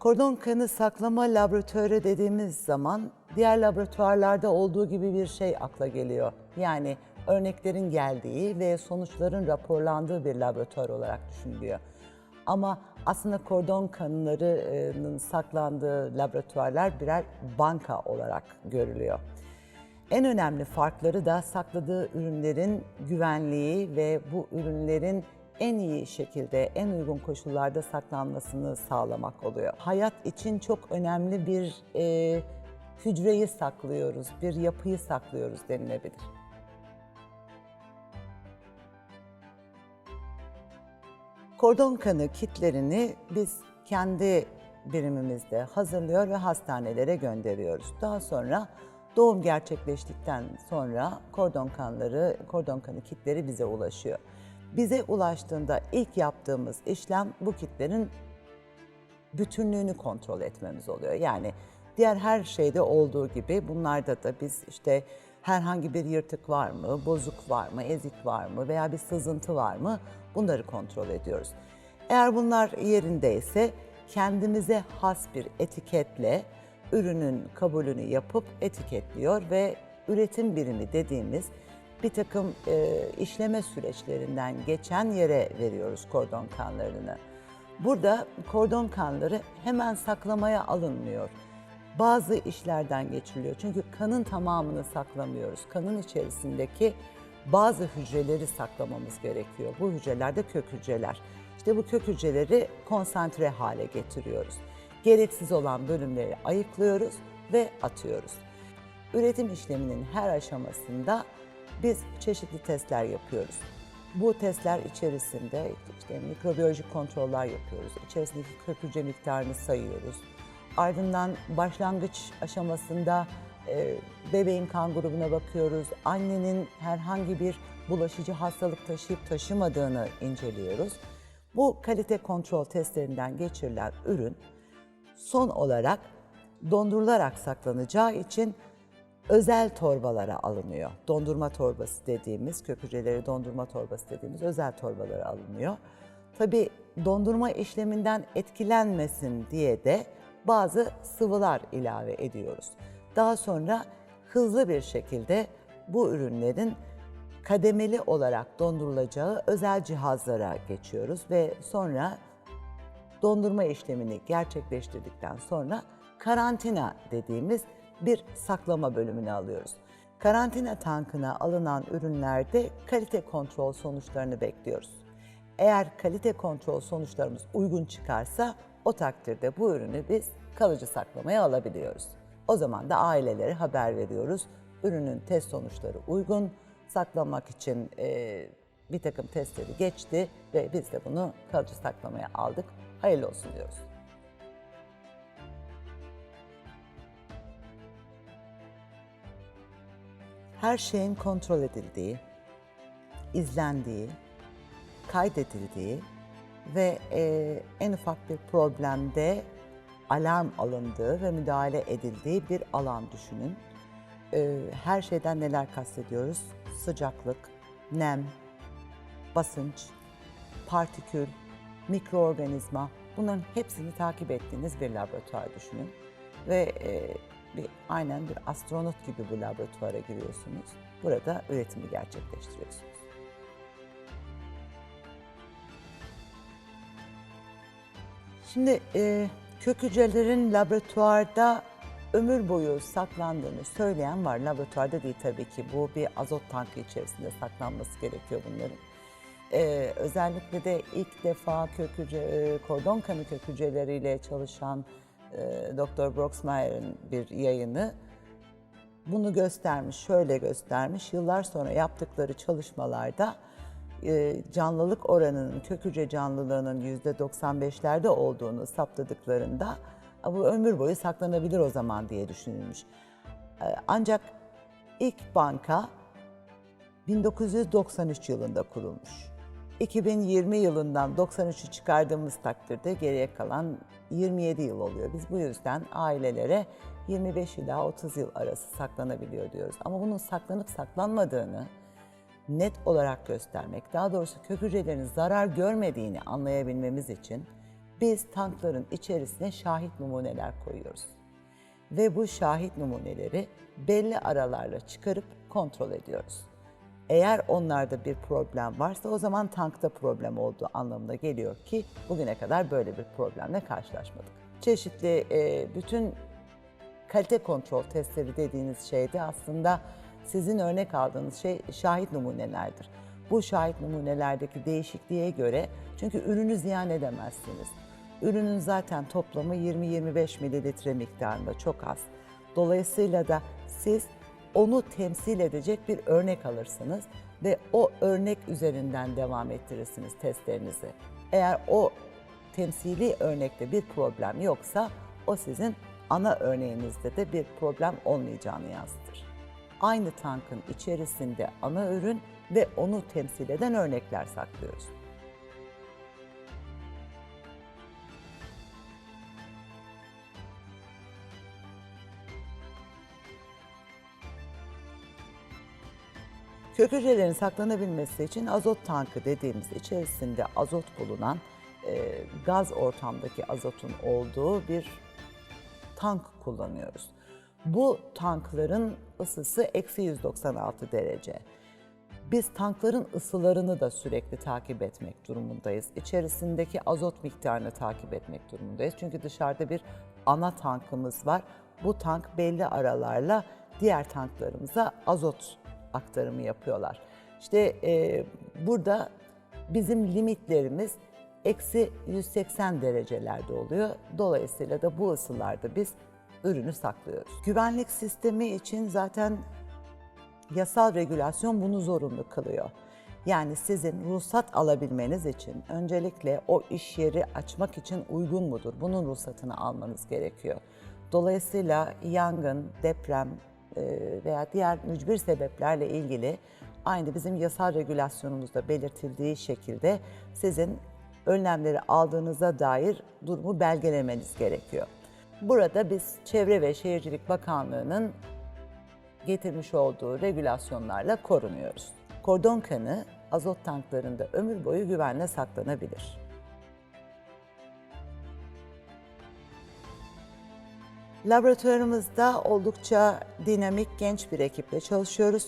Kordon kanı saklama laboratuvarı dediğimiz zaman diğer laboratuvarlarda olduğu gibi bir şey akla geliyor. Yani örneklerin geldiği ve sonuçların raporlandığı bir laboratuvar olarak düşünülüyor. Ama aslında kordon kanlarının saklandığı laboratuvarlar birer banka olarak görülüyor. En önemli farkları da sakladığı ürünlerin güvenliği ve bu ürünlerin en iyi şekilde, en uygun koşullarda saklanmasını sağlamak oluyor. Hayat için çok önemli bir e, hücreyi saklıyoruz, bir yapıyı saklıyoruz denilebilir. Kordon kanı kitlerini biz kendi birimimizde hazırlıyor ve hastanelere gönderiyoruz. Daha sonra doğum gerçekleştikten sonra kordon kanları, kordon kanı kitleri bize ulaşıyor. Bize ulaştığında ilk yaptığımız işlem bu kitlerin bütünlüğünü kontrol etmemiz oluyor. Yani diğer her şeyde olduğu gibi bunlarda da biz işte herhangi bir yırtık var mı, bozuk var mı, ezik var mı veya bir sızıntı var mı bunları kontrol ediyoruz. Eğer bunlar yerindeyse kendimize has bir etiketle ürünün kabulünü yapıp etiketliyor ve üretim birimi dediğimiz bir takım e, işleme süreçlerinden geçen yere veriyoruz kordon kanlarını. Burada kordon kanları hemen saklamaya alınmıyor. Bazı işlerden geçiriliyor. Çünkü kanın tamamını saklamıyoruz. Kanın içerisindeki bazı hücreleri saklamamız gerekiyor. Bu hücreler de kök hücreler. İşte bu kök hücreleri konsantre hale getiriyoruz. Gereksiz olan bölümleri ayıklıyoruz ve atıyoruz. Üretim işleminin her aşamasında biz çeşitli testler yapıyoruz. Bu testler içerisinde işte mikrobiyolojik kontroller yapıyoruz. İçerisindeki kök hücre miktarını sayıyoruz. Ardından başlangıç aşamasında e, bebeğin kan grubuna bakıyoruz. Annenin herhangi bir bulaşıcı hastalık taşıyıp taşımadığını inceliyoruz. Bu kalite kontrol testlerinden geçirilen ürün son olarak dondurularak saklanacağı için özel torbalara alınıyor. Dondurma torbası dediğimiz, kök hücreleri dondurma torbası dediğimiz özel torbalara alınıyor. Tabii dondurma işleminden etkilenmesin diye de bazı sıvılar ilave ediyoruz. Daha sonra hızlı bir şekilde bu ürünlerin kademeli olarak dondurulacağı özel cihazlara geçiyoruz ve sonra dondurma işlemini gerçekleştirdikten sonra karantina dediğimiz bir saklama bölümüne alıyoruz. Karantina tankına alınan ürünlerde kalite kontrol sonuçlarını bekliyoruz. Eğer kalite kontrol sonuçlarımız uygun çıkarsa o takdirde bu ürünü biz kalıcı saklamaya alabiliyoruz. O zaman da ailelere haber veriyoruz. Ürünün test sonuçları uygun, saklamak için e, bir takım testleri geçti ve biz de bunu kalıcı saklamaya aldık. Hayırlı olsun diyoruz. Her şeyin kontrol edildiği, izlendiği, kaydedildiği ve e, en ufak bir problemde alarm alındığı ve müdahale edildiği bir alan düşünün. E, her şeyden neler kastediyoruz? Sıcaklık, nem, basınç, partikül, mikroorganizma bunların hepsini takip ettiğiniz bir laboratuvar düşünün. Ve e, bir, aynen bir astronot gibi bu laboratuvara giriyorsunuz. Burada üretimi gerçekleştiriyorsunuz. Şimdi e, kök hücrelerin laboratuvarda ömür boyu saklandığını söyleyen var. Laboratuvarda değil tabii ki. Bu bir azot tankı içerisinde saklanması gerekiyor bunların. E, özellikle de ilk defa kök hücre, e, kordon kanı kök hücreleriyle çalışan e, Dr. Broxmeyer'in bir yayını bunu göstermiş, şöyle göstermiş. Yıllar sonra yaptıkları çalışmalarda e, canlılık oranının, kök hücre canlılığının yüzde 95'lerde olduğunu saptadıklarında "A, bu ömür boyu saklanabilir o zaman diye düşünülmüş. E, Ancak ilk banka 1993 yılında kurulmuş. 2020 yılından 93'ü çıkardığımız takdirde geriye kalan 27 yıl oluyor. Biz bu yüzden ailelere 25 ila 30 yıl arası saklanabiliyor diyoruz. Ama bunun saklanıp saklanmadığını net olarak göstermek, daha doğrusu kök hücrelerin zarar görmediğini anlayabilmemiz için Biz tankların içerisine şahit numuneler koyuyoruz. Ve bu şahit numuneleri belli aralarla çıkarıp kontrol ediyoruz. Eğer onlarda bir problem varsa o zaman tankta problem olduğu anlamına geliyor ki bugüne kadar böyle bir problemle karşılaşmadık. Çeşitli e, bütün kalite kontrol testleri dediğiniz şeyde aslında sizin örnek aldığınız şey şahit numunelerdir. Bu şahit numunelerdeki değişikliğe göre çünkü ürünü ziyan edemezsiniz. Ürünün zaten toplamı 20-25 mililitre miktarında çok az. Dolayısıyla da siz onu temsil edecek bir örnek alırsınız ve o örnek üzerinden devam ettirirsiniz testlerinizi. Eğer o temsili örnekte bir problem yoksa o sizin ana örneğinizde de bir problem olmayacağını yansıtır. Aynı tankın içerisinde ana ürün ve onu temsil eden örnekler saklıyoruz. Kök hücrelerin saklanabilmesi için azot tankı dediğimiz içerisinde azot bulunan e, gaz ortamdaki azotun olduğu bir tank kullanıyoruz. Bu tankların ısısı eksi 196 derece. Biz tankların ısılarını da sürekli takip etmek durumundayız. İçerisindeki azot miktarını takip etmek durumundayız. Çünkü dışarıda bir ana tankımız var. Bu tank belli aralarla diğer tanklarımıza azot aktarımı yapıyorlar. İşte e, burada bizim limitlerimiz eksi 180 derecelerde oluyor. Dolayısıyla da bu ısılarda biz ürünü saklıyoruz. Güvenlik sistemi için zaten yasal regülasyon bunu zorunlu kılıyor. Yani sizin ruhsat alabilmeniz için öncelikle o iş yeri açmak için uygun mudur? Bunun ruhsatını almanız gerekiyor. Dolayısıyla yangın, deprem veya diğer mücbir sebeplerle ilgili aynı bizim yasal regülasyonumuzda belirtildiği şekilde sizin önlemleri aldığınıza dair durumu belgelemeniz gerekiyor. Burada biz Çevre ve Şehircilik Bakanlığı'nın getirmiş olduğu regülasyonlarla korunuyoruz. Kordon kanı azot tanklarında ömür boyu güvenle saklanabilir. Laboratuvarımızda oldukça dinamik genç bir ekiple çalışıyoruz.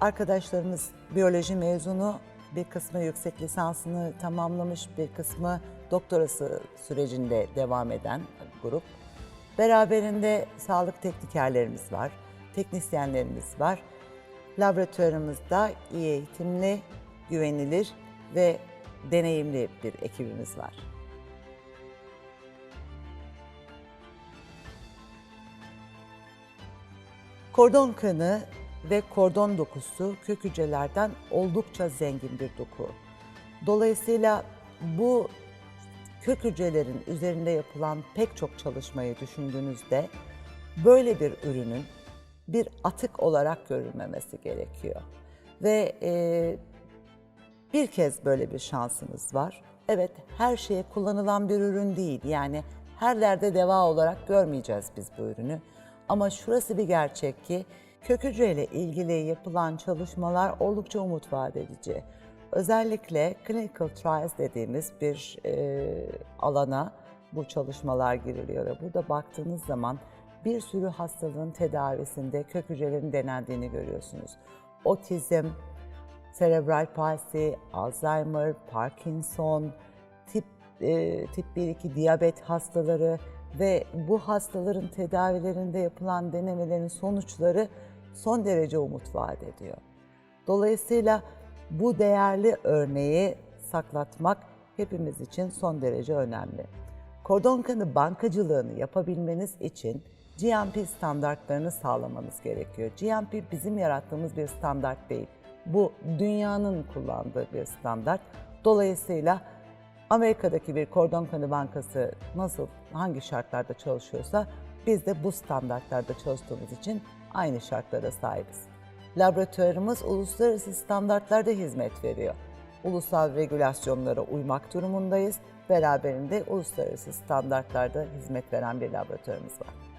Arkadaşlarımız biyoloji mezunu, bir kısmı yüksek lisansını tamamlamış, bir kısmı doktorası sürecinde devam eden grup. Beraberinde sağlık teknikerlerimiz var, teknisyenlerimiz var. Laboratuvarımızda iyi eğitimli, güvenilir ve deneyimli bir ekibimiz var. Kordon kanı ve kordon dokusu kök hücrelerden oldukça zengin bir doku. Dolayısıyla bu kök hücrelerin üzerinde yapılan pek çok çalışmayı düşündüğünüzde böyle bir ürünün bir atık olarak görülmemesi gerekiyor. Ve e, bir kez böyle bir şansınız var. Evet her şeye kullanılan bir ürün değil. Yani her derde deva olarak görmeyeceğiz biz bu ürünü. Ama şurası bir gerçek ki kök hücreyle ilgili yapılan çalışmalar oldukça umut vaat edici. Özellikle clinical trials dediğimiz bir e, alana bu çalışmalar giriliyor ve burada baktığınız zaman bir sürü hastalığın tedavisinde kök hücrelerin denendiğini görüyorsunuz. Otizm, serebral palsi, Alzheimer, Parkinson, tip e, tip 1-2 diyabet hastaları ve bu hastaların tedavilerinde yapılan denemelerin sonuçları son derece umut vaat ediyor. Dolayısıyla bu değerli örneği saklatmak hepimiz için son derece önemli. Kordon kanı bankacılığını yapabilmeniz için GMP standartlarını sağlamanız gerekiyor. GMP bizim yarattığımız bir standart değil. Bu dünyanın kullandığı bir standart. Dolayısıyla Amerika'daki bir kordon kanı bankası nasıl, hangi şartlarda çalışıyorsa biz de bu standartlarda çalıştığımız için aynı şartlara sahibiz. Laboratuvarımız uluslararası standartlarda hizmet veriyor. Ulusal regülasyonlara uymak durumundayız. Beraberinde uluslararası standartlarda hizmet veren bir laboratuvarımız var.